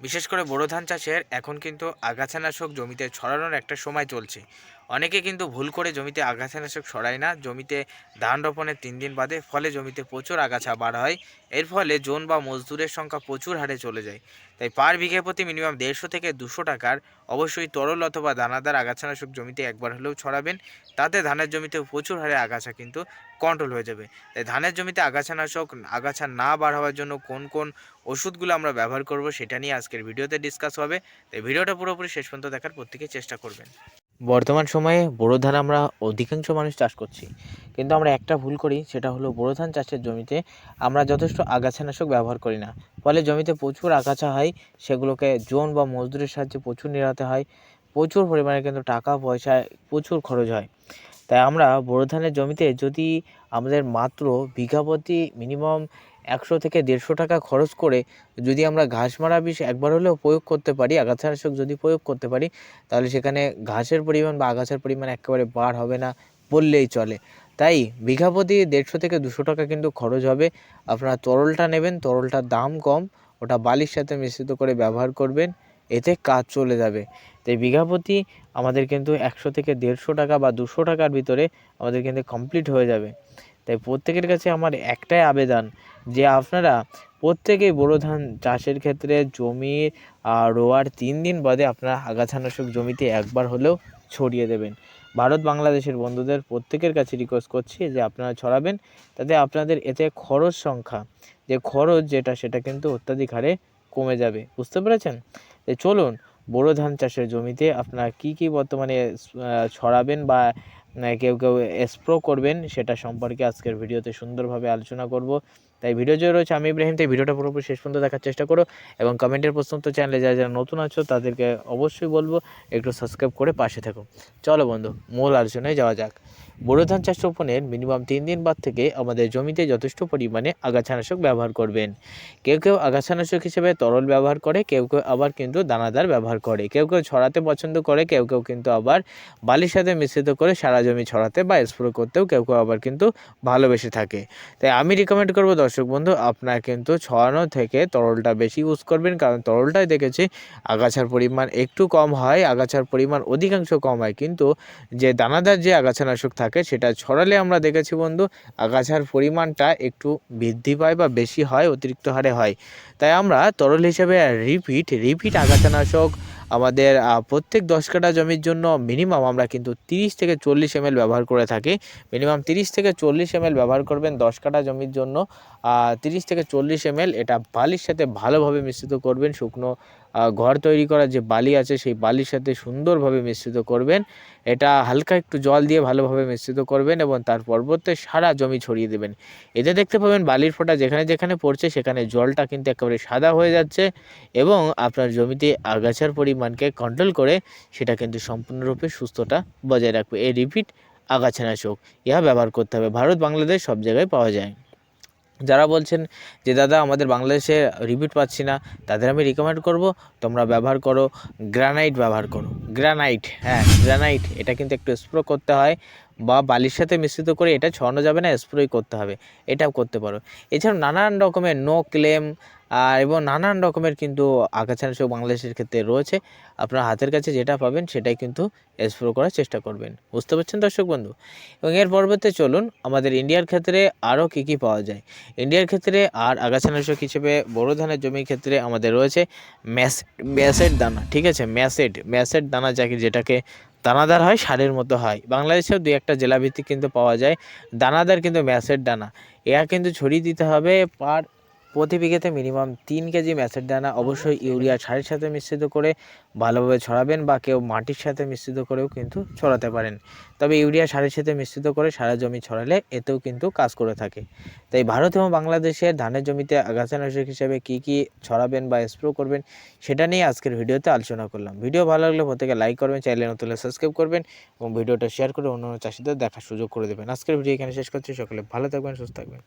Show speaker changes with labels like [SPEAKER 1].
[SPEAKER 1] বিশেষ করে বোরো ধান চাষের এখন কিন্তু আগাছানাশক জমিতে ছড়ানোর একটা সময় চলছে। অনেকে কিন্তু ভুল করে জমিতে আগাছানাশক ছড়ায় না। জমিতে ধান রোপণের তিন দিন বাদে ফলে জমিতে প্রচুর আগাছা বার হয়। এর ফলে জোন বা মজদুরের সংখ্যা প্রচুর হারে চলে যায়। তাই পার বিঘে প্রতি মিনিমাম দেড়শো থেকে দুশো টাকার অবশ্যই তরল অথবা দানাদার আগাছানাশক জমিতে একবার হলেও ছড়াবেন। তাতে ধানের জমিতে প্রচুর হারে আগাছা কিন্তু কন্ট্রোল হয়ে যাবে। তাই ধানের জমিতে আগাছানাশক, আগাছা না বার হওয়ার জন্য কোন কোন ওষুধগুলো আমরা ব্যবহার করব সেটা নিয়ে আজকের ভিডিওতে ডিসকাস হবে। তাই ভিডিওটা পুরোপুরি শেষ পর্যন্ত দেখার প্রত্যেকে চেষ্টা করবেন। বর্তমান সময়ে বোরো ধান আমরা অধিকাংশ মানুষ চাষ করছি। কিন্তু আমরা একটা ভুল করি, সেটা হলো বোরো ধান চাষের জমিতে আমরা যথেষ্ট আগাছানাশক ব্যবহার করি না। ফলে জমিতে প্রচুর আগাছা হয়, সেগুলোকে জোন বা মজদুরের সাহায্যে প্রচুর নিরাতে হয়, প্রচুর পরিমাণে কিন্তু টাকা, পয়সা, প্রচুর খরচ হয়। তাই আমরা বোরো ধানের জমিতে যদি আমাদের মাত্র বিঘা প্রতি মিনিমাম একশো থেকে দেড়শো টাকা খরচ করে যদি আমরা ঘাস মারা বিষ একবার হলেও প্রয়োগ করতে পারি, আগাছানাশক যদি প্রয়োগ করতে পারি, তাহলে সেখানে ঘাসের পরিমাণ বা আগাছার পরিমাণ একেবারে বার হবে না বললেই চলে। তাই বিঘা প্রতি দেড়শো থেকে দুশো টাকা কিন্তু খরচ হবে। আপনারা তরলটা নেবেন, তরলটার দাম কম, ওটা বালির সাথে মিশ্রিত করে ব্যবহার করবেন, এতে কাজ চলে যাবে। তাই বিঘা প্রতি আমাদের কিন্তু একশো থেকে দেড়শো টাকা বা দুশো টাকার ভিতরে আমাদের কিন্তু কমপ্লিট হয়ে যাবে। তাই প্রত্যেকের কাছে আমার একটাই আবেদন যে আপনারা প্রত্যেকেই বোরো ধান চাষের ক্ষেত্রে জমি রোয়ার তিন দিন বাদে আপনারা আগাছানাশক জমিতে একবার হলেও ছড়িয়ে দেবেন। ভারত বাংলাদেশের বন্ধুদের প্রত্যেকের কাছে রিকোয়েস্ট করছি যে আপনারা ছড়াবেন, তাতে আপনাদের এতে খরচ সংখ্যা, যে খরচ যেটা সেটা কিন্তু অত্যাধিক হারে কমে যাবে। বুঝতে পেরেছেন? চলুন বোরো ধান চাষের জমিতে আপনারা কি কি বর্তমানে ছড়াবেন বা কেউ কেউ স্প্রো করবেন, সেটা সম্পর্কে আজকের ভিডিওতে সুন্দরভাবে আলোচনা করব। তাই ভিডিও যে রয়েছে, আমি ইব্রাহিম। তাই ভিডিওটা পুরোপুরি শেষ পর্যন্ত দেখার চেষ্টা করো এবং কমেন্টের প্রশ্ন তো চ্যানেলে যারা যারা নতুন আছো, তাদেরকে অবশ্যই বলব, একটু সাবস্ক্রাইব করে পাশে থাকো চলো বন্ধু, মূল আলোচনায় যাওয়া যাক। বোরো ধান চাষ রোপণের মিনিমাম তিন দিন বাদ থেকে আমাদের জমিতে যথেষ্ট পরিমাণে আগাছানাশক ব্যবহার করবেন। কেউ কেউ আগাছানাশক হিসেবে তরল ব্যবহার করে, কেউ কেউ আবার কিন্তু দানাদার ব্যবহার করে। কেউ কেউ ছড়াতে পছন্দ করে, কেউ কেউ কিন্তু আবার বালির সাথে মিশ্রিত করে সারা জমি ছড়াতে বা স্প্রে করতেও কেউ কেউ আবার কিন্তু ভালোবেসে থাকে। তাই আমি রিকমেন্ড করব, দর্শক বন্ধু, আপনার কিন্তু ছড়ানো থেকে তরলটা বেশি ইউজ করবেন, কারণ তরলটাই দেখেছি আগাছার পরিমাণ একটু কম হয়, আগাছার পরিমাণ অধিকাংশ কম হয়। কিন্তু যে দানাদার যে আগাছানাশক থাকে সেটা ছড়ালে আমরা দেখেছি বন্ধু, আগাছার পরিমাণটা একটু বৃদ্ধি পায় বা বেশি হয়, অতিরিক্ত হারে হয়। তাই আমরা তরল হিসেবে রিপিট রিপিট আগাছানাশক আমাদের প্রত্যেক দশ কাঠা জমির জন্য মিনিমাম আমরা কিন্তু তিরিশ থেকে চল্লিশ এম ব্যবহার করে থাকি। মিনিমাম তিরিশ থেকে চল্লিশ এম ব্যবহার করবেন দশ কাঠা জমির জন্য। তিরিশ থেকে চল্লিশ এম এটা বালির সাথে ভালোভাবে মিশ্রিত করবেন শুকনো ঘর তৈরি করা যে বালি আছে, সেই বালির সাথে সুন্দরভাবে মিশ্রিত করবেন। এটা হালকা একটু জল দিয়ে ভালোভাবে মিশ্রিত করবেন এবং তার পরবর্তী সারা জমি ছড়িয়ে দেবেন। এতে দেখতে পাবেন বালির ফোঁটা, যেখানে যেখানে পড়ছে সেখানে জলটা কিন্তু একেবারে সাদা হয়ে যাচ্ছে এবং আপনার জমিতে আগাছার পরিমাণকে কন্ট্রোল করে সেটা কিন্তু সম্পূর্ণরূপে সুস্থতা বজায় রাখবে। এই রিপিট আগাছানাশক, ইহা ব্যবহার করতে হবে। ভারত, বাংলাদেশ সব জায়গায় পাওয়া যায়। যারা বলছেন যে, দাদা, আমাদের বাংলাদেশে রিপিট পাচ্ছি না, তাদের আমি রিকমেন্ড করব, তোমরা ব্যবহার করো গ্রানাইট ব্যবহার করো। গ্রানাইট হ্যাঁ গ্রানাইট এটা কিন্তু একটু স্প্রো করতে হয়। বা বালির সাথে মিশ্রিত করে এটা ছড়ানো যাবে না স্প্রে করতে হবে। এটাও করতে পারো। এছাড়াও নানান রকমের নো ক্লেম এবং নানান রকমের কিন্তু আগাছানাশক বাংলাদেশের ক্ষেত্রে রয়েছে। আপনার হাতের কাছে যেটা পাবেন সেটাই কিন্তু স্প্রে করার চেষ্টা করবেন। বুঝতে পারছেন দর্শক বন্ধু? এবং এর পরবর্তী চলুন, আমাদের ইন্ডিয়ার ক্ষেত্রে আরও কী কী পাওয়া যায়? ইন্ডিয়ার ক্ষেত্রে আর আগাছানাশক হিসেবে বড় ধানের জমির ক্ষেত্রে আমাদের রয়েছে ম্যাস, ম্যাসেট দানা, ঠিক আছে? ম্যাসেট ম্যাসেট দানা যাকে, যেটাকে দানাদার হয়, সারের মতো হয়। বাংলাদেশেও দু একটা জেলাভিত্তিক কিন্তু পাওয়া যায়। দানাদার কিন্তু ম্যাসের দানা। এরা কিন্তু ছড়িয়ে দিতে হবে পার প্রতি বিঘেতে মিনিমাম তিন কেজি ম্যাসের দানা অবশ্যই ইউরিয়া সারের সাথে মিশ্রিত করে ভালোভাবে ছড়াবেন বা কেউ মাটির সাথে মিশ্রিত করেও কিন্তু ছড়াতে পারেন। তবে ইউরিয়া সারের সাথে মিশ্রিত করে সারা জমি ছড়ালে এতেও কিন্তু কাজ করে থাকে। তাই ভারত এবং বাংলাদেশের ধানের জমিতে আগাছানাশক হিসেবে কী কী ছড়াবেন বা স্প্রো করবেন সেটা নিয়ে আজকের ভিডিওতে আলোচনা করলাম। ভিডিও ভালো লাগলে প্রত্যেকে লাইক করবেন, চ্যানেলে নতুন সাবস্ক্রাইব করবেন এবং ভিডিওটা শেয়ার করে অন্য চাষিদের দেখার সুযোগ করে দেবেন। আজকের ভিডিও এখানে শেষ করছি। সকলে ভালো থাকবেন, সুস্থ থাকবেন।